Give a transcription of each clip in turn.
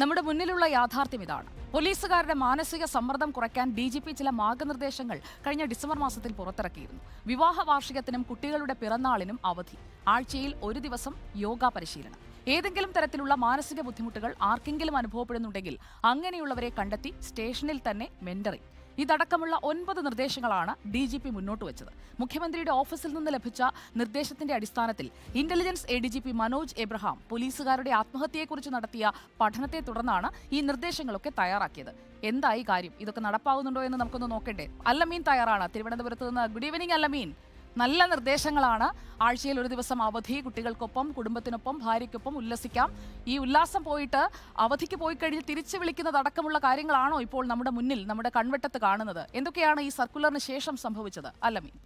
നമ്മുടെ മുന്നിലുള്ള യാഥാർത്ഥ്യം ഇതാണ്. പോലീസുകാരുടെ മാനസിക സമ്മർദ്ദം കുറയ്ക്കാൻ ഡി ജി പി ചില മാർഗനിർദ്ദേശങ്ങൾ കഴിഞ്ഞ ഡിസംബർ മാസത്തിൽ പുറത്തിറക്കിയിരുന്നു. വിവാഹ വാർഷികത്തിനും കുട്ടികളുടെ പിറന്നാളിനും അവധി. ആഴ്ചയിൽ ഒരു ദിവസം യോഗ പരിശീലനം. ഏതെങ്കിലും തരത്തിലുള്ള മാനസിക ബുദ്ധിമുട്ടുകൾ ആർക്കെങ്കിലും അനുഭവപ്പെടുന്നുണ്ടെങ്കിൽ അങ്ങനെയുള്ളവരെ കണ്ടെത്തി സ്റ്റേഷനിൽ തന്നെ മെന്ററിംഗ് ഇതടക്കമുള്ള ഒൻപത് നിർദ്ദേശങ്ങളാണ് ഡി ജി പി മുന്നോട്ട് വെച്ചത്. മുഖ്യമന്ത്രിയുടെ ഓഫീസിൽ നിന്ന് ലഭിച്ച നിർദ്ദേശത്തിന്റെ അടിസ്ഥാനത്തിൽ intelligence A D G P Manoj Abraham പോലീസുകാരുടെ ആത്മഹത്യയെക്കുറിച്ച് നടത്തിയ പഠനത്തെ തുടർന്നാണ് ഈ നിർദ്ദേശങ്ങളൊക്കെ തയ്യാറാക്കിയത്. എന്തായി കാര്യം? ഇതൊക്കെ നടപ്പാവുന്നുണ്ടോ എന്ന് നമുക്കൊന്ന് നോക്കണ്ടേ? അല്ലമീൻ തയ്യാറാണ്. തിരുവനന്തപുരത്ത് നിന്ന് ഗുഡ് ഈവനിങ് അല്ലമീൻ. നല്ല നിർദ്ദേശങ്ങളാണ്. ആഴ്ചയിൽ ഒരു ദിവസം അവധി കുട്ടികൾക്കൊപ്പം കുടുംബത്തിനൊപ്പം ഭാര്യയ്ക്കൊപ്പം ഉല്ലസിക്കാം. ഈ ഉല്ലാസം പോയിട്ട് അവധിക്ക് പോയി കഴിഞ്ഞ് തിരിച്ചു വിളിക്കുന്നത് അടക്കമുള്ള കാര്യങ്ങളാണോ ഇപ്പോൾ നമ്മുടെ മുന്നിൽ നമ്മുടെ കൺവെട്ടത്ത് കാണുന്നത്? എന്തൊക്കെയാണ് ഈ സർക്കുലറിന് ശേഷം സംഭവിച്ചത്? അല്ലമീൻ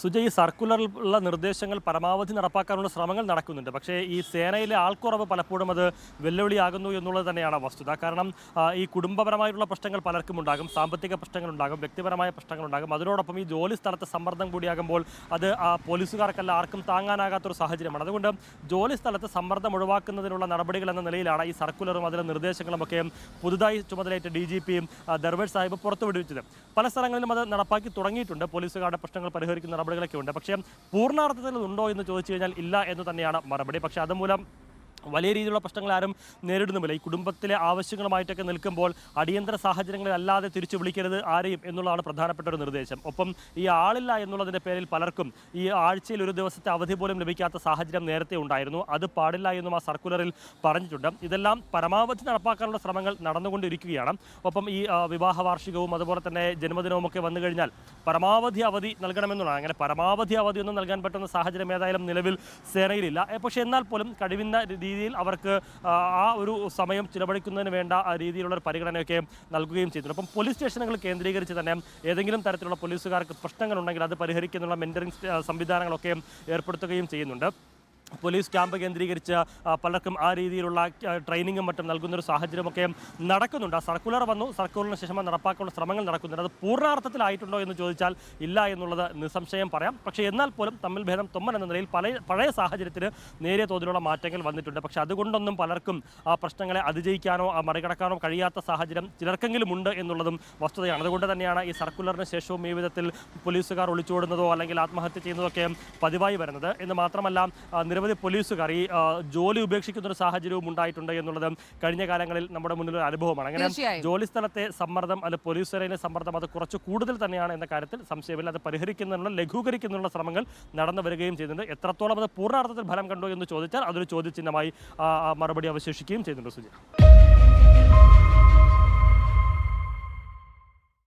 സുജയ് ഈ സർക്കുലറിൽ ഉള്ള നിർദ്ദേശങ്ങൾ പരമാവധി നടപ്പാക്കാനുള്ള ശ്രമങ്ങൾ നടക്കുന്നുണ്ട്. പക്ഷേ ഈ സേനയിലെ ആൾക്കുറവ് പലപ്പോഴും അത് വെല്ലുവിളിയാകുന്നു എന്നുള്ളത് തന്നെയാണ് വസ്തുത. കാരണം ഈ കുടുംബപരമായിട്ടുള്ള പ്രശ്നങ്ങൾ പലർക്കും ഉണ്ടാകും സാമ്പത്തിക പ്രശ്നങ്ങൾ ഉണ്ടാകും വ്യക്തിപരമായ പ്രശ്നങ്ങൾ ഉണ്ടാകും. അതിനോടൊപ്പം ഈ ജോലി സ്ഥലത്തെ സമ്മർദ്ദം കൂടിയാകുമ്പോൾ അത് ആ പോലീസുകാർക്കല്ല ആർക്കും താങ്ങാനാകാത്തൊരു സാഹചര്യമാണ്. അതുകൊണ്ട് ജോലി സ്ഥലത്തെ സമ്മർദ്ദം ഒഴിവാക്കുന്നതിനുള്ള നടപടികൾ എന്ന നിലയിലാണ് ഈ സർക്കുലറും അതിലെ നിർദ്ദേശങ്ങളും ഒക്കെ പുതുതായി ചുമതലയേറ്റ ഡി ജി പിയും ദർവേഷ് സാഹിബ് പുറത്തുവിടുവിച്ചത് പല സ്ഥലങ്ങളിലും അത് നടപ്പാക്കി തുടങ്ങിയിട്ടുണ്ട്. പോലീസുകാരുടെ പ്രശ്നങ്ങൾ പരിഹരിക്കുന്ന നടപടികളൊക്കെ ഉണ്ട്. പക്ഷേ പൂർണാർത്ഥത്തിൽ ഉണ്ടോ എന്ന് ചോദിച്ചു കഴിഞ്ഞാൽ ഇല്ല എന്ന് തന്നെയാണ് മറുപടി. പക്ഷേ അതുമൂലം വലിയ രീതിയിലുള്ള പ്രശ്നങ്ങൾ ആരും നേരിടുന്നുമില്ല. ഈ കുടുംബത്തിലെ ആവശ്യങ്ങളുമായിട്ടൊക്കെ നിൽക്കുമ്പോൾ അടിയന്തര സാഹചര്യങ്ങളിൽ അല്ലാതെ തിരിച്ചു വിളിക്കരുത് ആരെയും എന്നുള്ളതാണ് പ്രധാനപ്പെട്ട ഒരു നിർദ്ദേശം. ഒപ്പം ഈ ആളില്ല എന്നുള്ളതിന്റെ പേരിൽ പലർക്കും ഈ ആഴ്ചയിൽ ഒരു ദിവസത്തെ അവധി പോലും ലഭിക്കാത്ത സാഹചര്യം നേരത്തെ ഉണ്ടായിരുന്നു. അത് പാടില്ല എന്നും ആ സർക്കുലറിൽ പറഞ്ഞിട്ടുണ്ട്. ഇതെല്ലാം പരമാവധി നടപ്പാക്കാനുള്ള ശ്രമങ്ങൾ നടന്നുകൊണ്ടിരിക്കുകയാണ്. ഒപ്പം ഈ വിവാഹ വാർഷികവും അതുപോലെ തന്നെ ജന്മദിനവും ഒക്കെ വന്നു കഴിഞ്ഞാൽ പരമാവധി അവധി നൽകണമെന്നുള്ളതാണ് അങ്ങനെ പരമാവധി അവധിയൊന്നും നൽകാൻ പറ്റുന്ന സാഹചര്യം ഏതായാലും നിലവിൽ സേനയിലില്ല. പക്ഷേ എന്നാൽ പോലും കഴിയുന്ന രീതിയിൽ അവർക്ക് ആ, ഒരു സമയം ചിലവഴിക്കുന്നതിന് വേണ്ട രീതിയിലുള്ള പരിഗണനയൊക്കെ നൽകുകയും ചെയ്തിട്ടുണ്ട്. അപ്പം പോലീസ് സ്റ്റേഷനുകൾ കേന്ദ്രീകരിച്ച് തന്നെ ഏതെങ്കിലും തരത്തിലുള്ള പോലീസുകാർക്ക് പ്രശ്നങ്ങളുണ്ടെങ്കിൽ അത് പരിഹരിക്കുന്നതിനുള്ള മെന്ററിംഗ് സംവിധാനങ്ങളൊക്കെ ഏർപ്പെടുത്തുകയും ചെയ്യുന്നുണ്ട്. പോലീസ് ക്യാമ്പ് കേന്ദ്രീകരിച്ച് പലർക്കും ആ രീതിയിലുള്ള ട്രെയിനിങ്ങും മറ്റും നൽകുന്നൊരു സാഹചര്യമൊക്കെ നടക്കുന്നുണ്ട്. ആ സർക്കുലർ വന്നു. സർക്കുലറിന് ശേഷം നടപ്പാക്കാനുള്ള ശ്രമങ്ങൾ നടക്കുന്നുണ്ട് അത് പൂർണാർത്ഥത്തിലായിട്ടുണ്ടോ എന്ന് ചോദിച്ചാൽ ഇല്ല എന്നുള്ളത് നിസ്സംശയം പറയാം. പക്ഷേ എന്നാൽ പോലും തമ്മിൽ ഭേദം തൊമ്മൻ എന്ന നിലയിൽ പല പഴയ സാഹചര്യത്തിന് നേരിയ തോതിലുള്ള മാറ്റങ്ങൾ വന്നിട്ടുണ്ട്. പക്ഷേ അതുകൊണ്ടൊന്നും പലർക്കും ആ പ്രശ്നങ്ങളെ അതിജയിക്കാനോ മറികടക്കാനോ കഴിയാത്ത സാഹചര്യം ചിലർക്കെങ്കിലും ഉണ്ട് എന്നുള്ളതും വസ്തുതയാണ്. അതുകൊണ്ട് തന്നെയാണ് ഈ സർക്കുലറിന് ശേഷവും ഈ വിധത്തിൽ പോലീസുകാർ ഒളിച്ചോടുന്നതോ അല്ലെങ്കിൽ ആത്മഹത്യ ചെയ്യുന്നതൊക്കെ പതിവായി വരുന്നത്. എന്ന് മാത്രമല്ല നിരവധി പോലീസുകാർ ഈ ജോലി ഉപേക്ഷിക്കുന്ന ഒരു സാഹചര്യവും ഉണ്ടായിട്ടുണ്ട് എന്നുള്ളത് കഴിഞ്ഞ കാലങ്ങളിൽ നമ്മുടെ മുന്നിൽ ഒരു അനുഭവമാണ്. അങ്ങനെ ജോലി സ്ഥലത്തെ സമ്മർദ്ദം അല്ലെ പോലീസ് സേനയിലെ സമ്മർദ്ദം അത് കുറച്ച് കൂടുതൽ തന്നെയാണ് എന്ന കാര്യത്തിൽ സംശയമില്ല. അത് പരിഹരിക്കുന്നതിനുള്ള ലഘൂകരിക്കുന്നതിനുള്ള ശ്രമങ്ങൾ നടന്നു വരികയും ചെയ്യുന്നുണ്ട് എത്രത്തോളം അത് പൂർണാർത്ഥത്തിൽ ഫലം കണ്ടു എന്ന് ചോദിച്ചാൽ അതൊരു ചോദ്യചിഹ്നമായി മറുപടി അവശേഷിക്കുകയും ചെയ്യുന്നുണ്ട് സുജി.